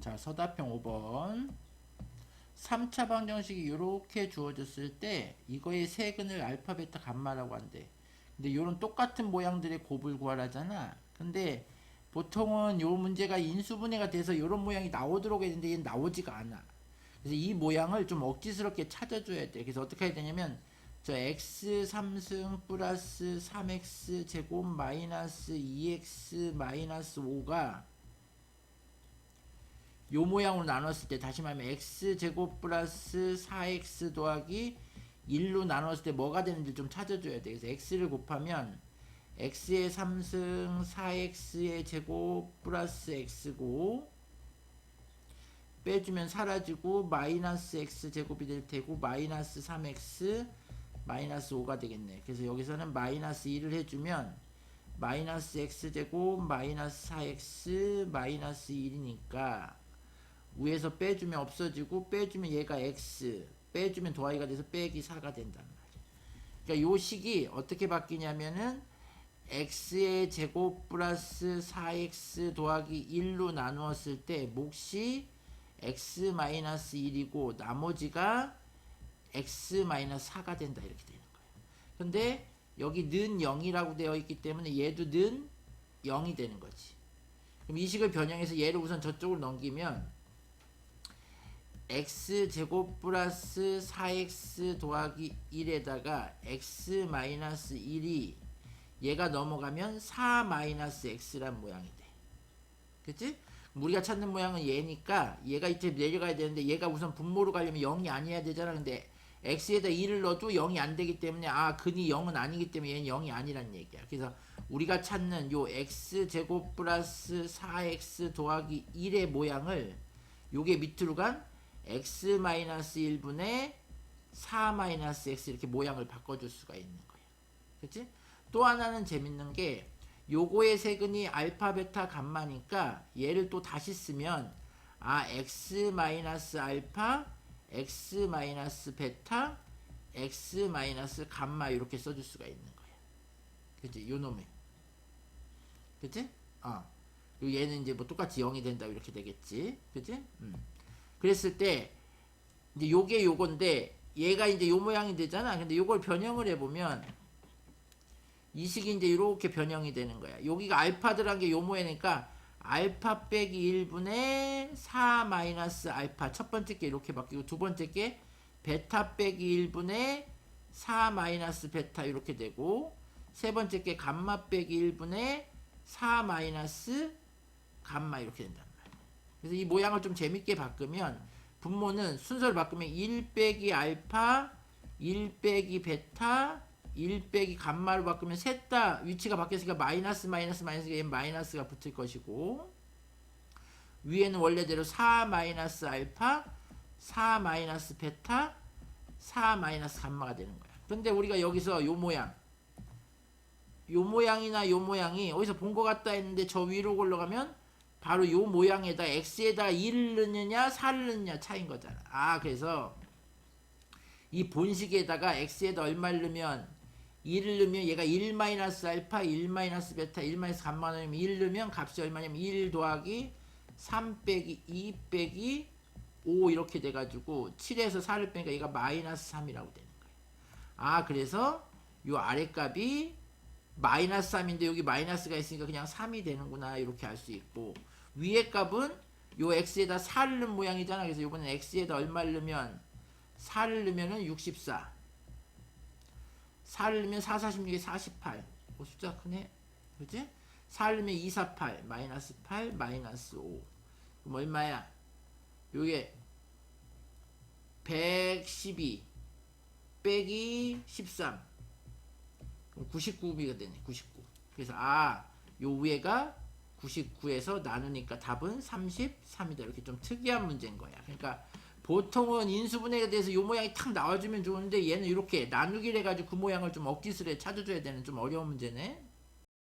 자, 서답형 5번. 3차 방정식이 이렇게 주어졌을 때 이거의 세근을 알파, 베타, 감마라고 한대. 근데 이런 똑같은 모양들의 곱을 구하라잖아. 근데 보통은 요 문제가 인수분해가 돼서 이런 모양이 나오도록 했는데 얘는 나오지가 않아. 그래서 이 모양을 좀 억지스럽게 찾아줘야 돼. 그래서 어떻게 해야 되냐면 저 x 3승 플러스 3x 제곱 마이너스 2x 마이너스 5가 요 모양으로 나눴을 때 다시 말하면 x 제곱 플러스 4x 더하기 1로 나눴을 때 뭐가 되는지 좀 찾아줘야 돼. 그래서 x를 곱하면 x의 3승 4x의 제곱 플러스 x고 빼주면 사라지고 마이너스 x 제곱이 될 테고 마이너스 3x 마이너스 5가 되겠네. 그래서 여기서는 마이너스 2를 해주면 마이너스 x 제곱 마이너스 4x 마이너스 1이니까 위에서 빼주면 없어지고 빼주면 얘가 x 빼주면 더하기가 돼서 빼기 4가 된단 말이야. 그러니까 요 식이 어떻게 바뀌냐면은 x의 제곱 플러스 4x 더하기 1로 나누었을 때 몫이 x 마이너스 1이고 나머지가 x 마이너스 4가 된다 이렇게 되는 거예요. 근데 여기 는 0이라고 되어 있기 때문에 얘도 는 0이 되는 거지. 그럼 이 식을 변형해서 얘를 우선 저쪽으로 넘기면 x 제곱 플러스 4x 더하기 1에다가 x 마이너스 1이 얘가 넘어가면 4 마이너스 x란 모양이 돼. 그치? 우리가 찾는 모양은 얘니까 얘가 이제 내려가야 되는데 얘가 우선 분모로 가려면 0이 아니어야 되잖아. 근데 x에다 2를 넣어도 0이 안 되기 때문에 아 근이 0은 아니기 때문에 얘는 0이 아니란 얘기야. 그래서 우리가 찾는 요 x 제곱 플러스 4x 더하기 1의 모양을 요게 밑으로 간 x 마이너스 1분의 4 마이너스 x 이렇게 모양을 바꿔줄 수가 있는 거야. 그치? 또 하나는 재밌는 게 요거의 세근이 알파 베타 감마니까 얘를 또 다시 쓰면 아 x 마이너스 알파 x 마이너스 베타 x 마이너스 감마 이렇게 써줄 수가 있는 거야. 그치? 요 놈에. 그치? 어. 얘는 이제 뭐 똑같이 0이 된다 이렇게 되겠지. 그치? 음. 그랬을 때 이제 요게 요건데 얘가 이제 요 모양이 되잖아. 근데 요걸 변형을 해보면 이 식이 이제 이렇게 변형이 되는 거야. 여기가 알파들한 게요 모양이니까 알파 빼기 1분의 4 마이너스 알파 첫 번째 게 이렇게 바뀌고 두 번째 게 베타 빼기 1분의 4 마이너스 베타 이렇게 되고 세 번째 게 감마 빼기 1분의 4 마이너스 감마 이렇게 말이야. 그래서 이 모양을 좀 재밌게 바꾸면 분모는 순서를 바꾸면 1 빼기 알파 1 빼기 베타 1 빼기 감마로 바꾸면 셋 다 위치가 바뀌었으니까 마이너스 마이너스 마이너스 얘 마이너스가 붙을 것이고 위에는 원래대로 4 마이너스 알파 4 마이너스 베타 4 마이너스 감마가 되는 거야. 근데 우리가 여기서 요 모양 요 모양이나 요 모양이 어디서 본 것 같다 했는데 저 위로 올라가면 바로 요 모양에다 x에다 1을 넣느냐 4를 넣느냐 차인 거잖아. 아 그래서 이 본식에다가 x에다 얼마를 넣으면 1을 넣으면 얘가 1 마이너스 알파 1 마이너스 베타 1 마이너스 감마 넣으면 1 넣으면 값이 얼마냐면 1 더하기 3 빼기 2 빼기 5 이렇게 돼가지고 7에서 4를 빼니까 얘가 마이너스 3이라고 되는 거예요. 아 그래서 요 아래 값이 마이너스 3인데 여기 마이너스가 있으니까 그냥 3이 되는구나 이렇게 알 수 있고. 위에 값은 요 x에다 4를 넣은 모양이잖아. 그래서 요번엔 x에다 얼마를 넣으면 4를 넣으면은 64 4를 넣으면 4, 46에 48 오, 숫자 크네? 그지? 4를 넣으면 2, 4, 8 마이너스 8 마이너스 5 그럼 얼마야? 요게 112 빼기 13 그럼 99비가 되네 99 그래서 아요 위에가 99에서 나누니까 답은 33이다. 이렇게 좀 특이한 문제인 거야. 그러니까 보통은 인수분해에 대해서 요 모양이 탁 나와주면 좋은데 얘는 이렇게 나누기를 해가지고 그 모양을 좀 억지스레 찾아줘야 되는 좀 어려운 문제네